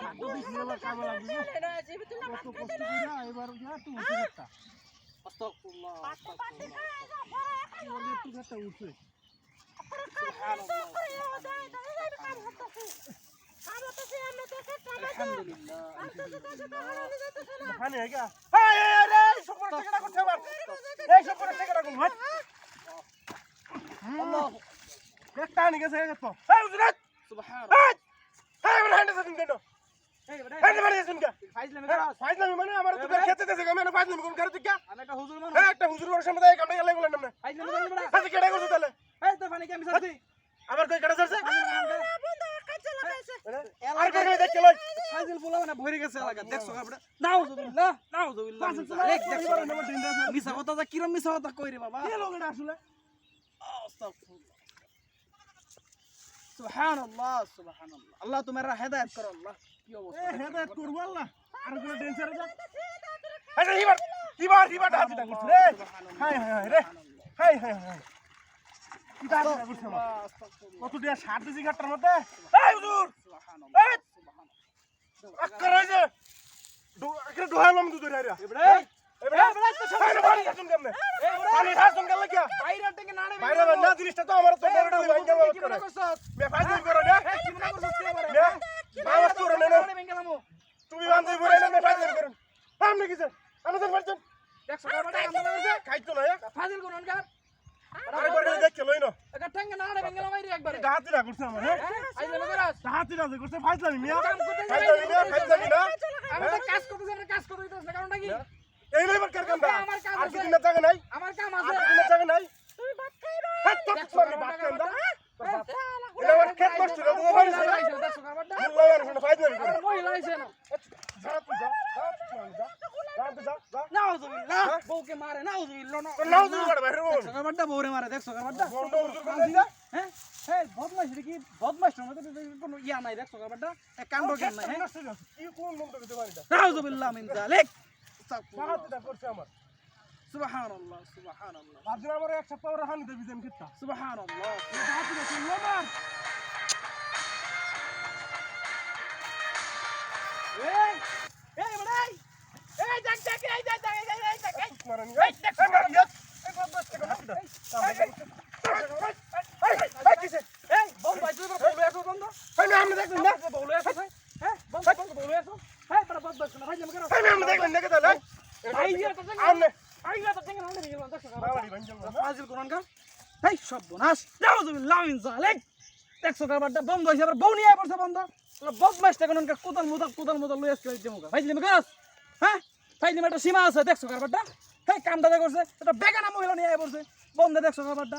একটা তুই একটা উঠে। আলহামদুলিল্লাহ। খানে হেগা এই এই রে সবর টাকাটা করতে আবার এই সবর টাকাটা কোন হাত আল্লাহ একটা আনি গেছে তো। এই উজরাত সুবহানাল্লাহ এই এই মানে হান্ডে সেদিন কেন এই বেটা হান্ডে মানে সেদিন কা ফাইজলামি মানে আমার তো খেতে দেছে আমি না ফাইজলামি কোন করে দিকা আমি একটা হুজুর মানুষ হ্যাঁ একটা হুজুর বড় সামনে এই কামটা গেলে বলেন না ফাইজলামি করিস বেটা আচ্ছা কেডা করছ তাহলে এই তোর ফানি কি আমি সাথী আমার কই কেডা করছে আর কই দেখ লই ফাইজল বলা মানে ভরে গেছে এলাকা দেখছ কাপড় নাউজুবিল্লাহ নাউজুবিল্লাহ দেখ দেখ মিছা কথা যা কিরম মিছা কথা কই রে বাবা কে লোকটা আসলে আস্তাগফিরুল্লাহ সুবহানাল্লাহ সুবহানাল্লাহ আল্লাহ তোমার হেদায়েত করো আল্লাহ কি অবস্থা? হেদায়েত করব আল্লাহ। আর কোন টেনশন যা। আরে হিবার হিবার হিবার হাতিটা করছ রে হাই হাই হাই রে। হাই হাই হাই। কিটা হাতিটা করছ আমার আস্তাগফিরুল্লাহ কত দিয়া সাত দিছি ঘাটটার মধ্যে? এই হুজুর। এই। আক্কার হইছে দু আক্কার দোহালাম দু ধরে আইরা। এবড়ে এবারে পানি পানি খাসুন কেমনে? পানি খাসুন কেমনে কি? বাইরে থেকে নাড়ে বাইরে না জিনিসটা তো আমার তো বড়টা ভাই করে। করছস মে ফাইজিং করে না কি মনে করছস ফাইজলামি না ফাইজলামি না আমি তো কাজ করতেছি আমরা কাজ করতে কারণটা কি? এই কার কামটা? আমার কাজ আর আছে। কিছু না জায়গা নাই? আমার কাম আর আছে। কিছু না জায়গা নাই? হ্যাঁ তো দেখছ সরি বাদ কেন দা এটা আমার খেত নষ্ট না তোমার বাড়ি মহিলা সাইড আইছে, দেখছ কাপড়টা? মুল্লা আর শুনে ফাইজলামি করে মহিলা আইছে না। যা তুই যা যা তুই যা যা তুই যা যা নাউজুবিল্লাহ, বউকে মারে, নাউজুবিল্লাহ, তুই বড় বাইরে বল দেখছ কাপড়টা? বউরে মারে, দেখছ কাপড়টা? বন্ধ উজুর হ্যাঁ? এই রে কি? বদমাইশের মধ্যে তো কোনো ইয়া নাই, দেখছ কাপড়টা? এক কাণ্ড জ্ঞান নাই, হ্যাঁ? কি কোন মন্ত্র দিতে পারি নাউজুবিল্লাহ মিন যালিক। সাহায্যটা করছে আমার সুবহানাল্লাহ, সুবহানাল্লাহ, ভাবছিলাম আমার এক সপ্তাহ ওরা হানি দেবি আমি খেতা সুবহানাল্লাহ। সাহায্যটা করল দেখছ কারবারটা বন্ধ হইছে আবার বউ নিয়ে পড়ছে বন্ধ তাহলে বদমাইশ তে কোনকার কোদাল মুদাল কোদাল মুদাল লই আসছে জমুকা ফাইজলি মেগাস হ্যাঁ? ফাইজলি একটা সীমা আছে, দেখছ কারবারটা? এই দাদা করছে এটা বেগানা মহিলা নিয়ে আয় পড়ছে। বন্ধ দেখছ কারবারটা